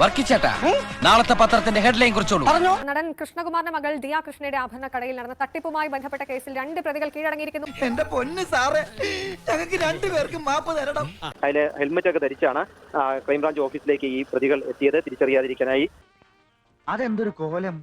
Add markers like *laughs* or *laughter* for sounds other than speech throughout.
വർക്കിച്ചേട്ടാ. നാളത്തെ പത്രത്തിന്റെ ഹെഡ്ലൈൻ കുറിച്ചോളൂ. നടൻ കൃഷ്ണകുമാറിന്റെ മകൾ ദിയ കൃഷ്ണയുടെ ആഭരണ കടയിൽ നടന്ന തട്ടിപ്പുമായി ബന്ധപ്പെട്ട കേസിൽ രണ്ട് പ്രതികൾ കീഴടങ്ങിയിരിക്കുന്നു. എന്റെ പൊന്ന് സാറേ ഞങ്ങൾക്ക് രണ്ടുപേർക്കും മാപ്പ് തരണം. അതിൽ ഹെൽമെറ്റ് ഒക്കെ ധരിച്ചാണ് ക്രൈംബ്രാഞ്ച് ഓഫീസിലേക്ക് ഈ പ്രതികൾ എത്തിയത് തിരിച്ചറിയാതിരിക്കാനായി. അതെന്തൊരു കോലം?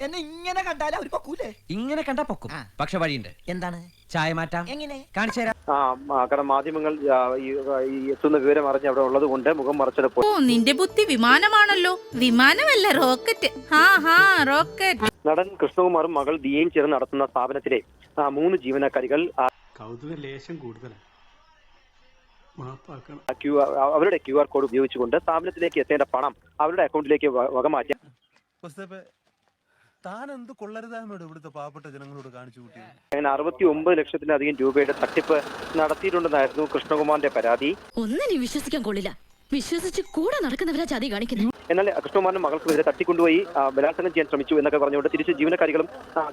എന്നെ ഇങ്ങനെ കണ്ടാലും അവർ പൊക്കൂലേ? ഇങ്ങനെ കണ്ടാ പൊക്കും. പക്ഷെ വഴിയുണ്ട്. എന്താണ്? ചായ മാറ്റാം. എങ്ങനെ? കാണിച്ചു തരാം. ആ, ആ, കാരണം മാധ്യമങ്ങൾ ആ, ഈ ഈ എത്തുന്ന വിവരം അറിഞ്ഞ് അവിടെ ഉള്ളത് കൊണ്ട് മുഖം മറച്ചെടുപ്പ് ഓ നിന്റെ ബുദ്ധി വിമാനമാണല്ലോ. വിമാനമല്ല റോക്കറ്റ്. ഹാ ഹാ റോക്കറ്റ്. നടൻ കൃഷ്ണകുമാറും മകൾ ദിയയും ചേർന്ന് നടത്തുന്ന സ്ഥാപനത്തിലെ ആ, മൂന്ന് ജീവനക്കാരികൾ ആ, കൗതുക ലേശം കൂടുതലാണ്. മാപ്പാക്കണം. അവരുടെ ക്യു ആർ കോഡ് ഉപയോഗിച്ചുകൊണ്ട് സ്ഥാപനത്തിലേക്ക് എത്തേണ്ട പണം അവരുടെ അക്കൗണ്ടിലേക്ക് വകമാറ്റി. താൻ എന്ത് കൊള്ളരുതായ്മയോട് ഇവിടുത്തെ പാവപ്പെട്ട ജനങ്ങളോട് കാണിച്ചു കൂട്ടി അങ്ങനെ അറുപത്തി ഒമ്പത് ലക്ഷത്തിലധികം രൂപയുടെ തട്ടിപ്പ് നടത്തിയിട്ടുണ്ടെന്നായിരുന്നു കൃഷ്ണകുമാറിന്റെ പരാതി. ഒന്നിനെ വിശ്വസിക്കാൻ കൊള്ളില്ല. വിശ്വസിച്ച് കൂടെ നടക്കുന്നവരാ ചതി കാണിക്കുന്നു എന്നാൽ കൃഷ്ണകുമാറിന്റെ മകൾക്കെതിരെ തട്ടിക്കൊണ്ടുപോയി ബലാത്സംഗം ചെയ്യാൻ ശ്രമിച്ചു എന്നൊക്കെ പറഞ്ഞുകൊണ്ട് തിരിച്ച് ജീവനക്കാരികളും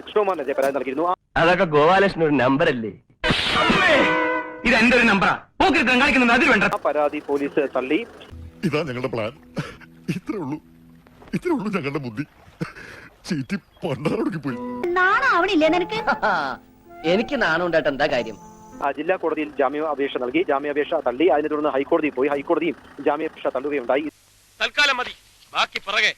കൃഷ്ണകുമാറിനെതിരെ പരാതി നൽകിയിരുന്നു. അതൊക്കെ ഗോപാലകൃഷ്ണൻ ഒരു നമ്പർ അല്ലേ ഇത് എന്റെ ഒരു നമ്പറാ? പോക്കിരുത്തം കാണിക്കുന്നത് അതിൽ വേണ്ട. പരാതി പോലീസ് തള്ളി. ഇതാ ഞങ്ങളുടെ പ്ലാൻ. ഇത്രേ ഉള്ളൂ. ഇത്രേ ഉള്ളൂ ഞങ്ങളുടെ ബുദ്ധി. ചീറ്റി പണ്ടാറൊടുക്കി പോയി. നാണാവണില്ലേ നിനക്ക്? *laughs* എനിക്ക് നാണം ഉണ്ടായിട്ട് എന്താ കാര്യം? ആ, ജില്ലാ കോടതിയിൽ ജാമ്യാപേക്ഷ നൽകി. ജാമ്യാപേക്ഷ തള്ളി. അതിനെ തുടർന്ന് ഹൈക്കോടതിയിൽ പോയി. ഹൈക്കോടതിയും ജാമ്യാപേക്ഷ തള്ളുകയുണ്ടായി. തൽക്കാലം മതി. ബാക്കി പിറകെ.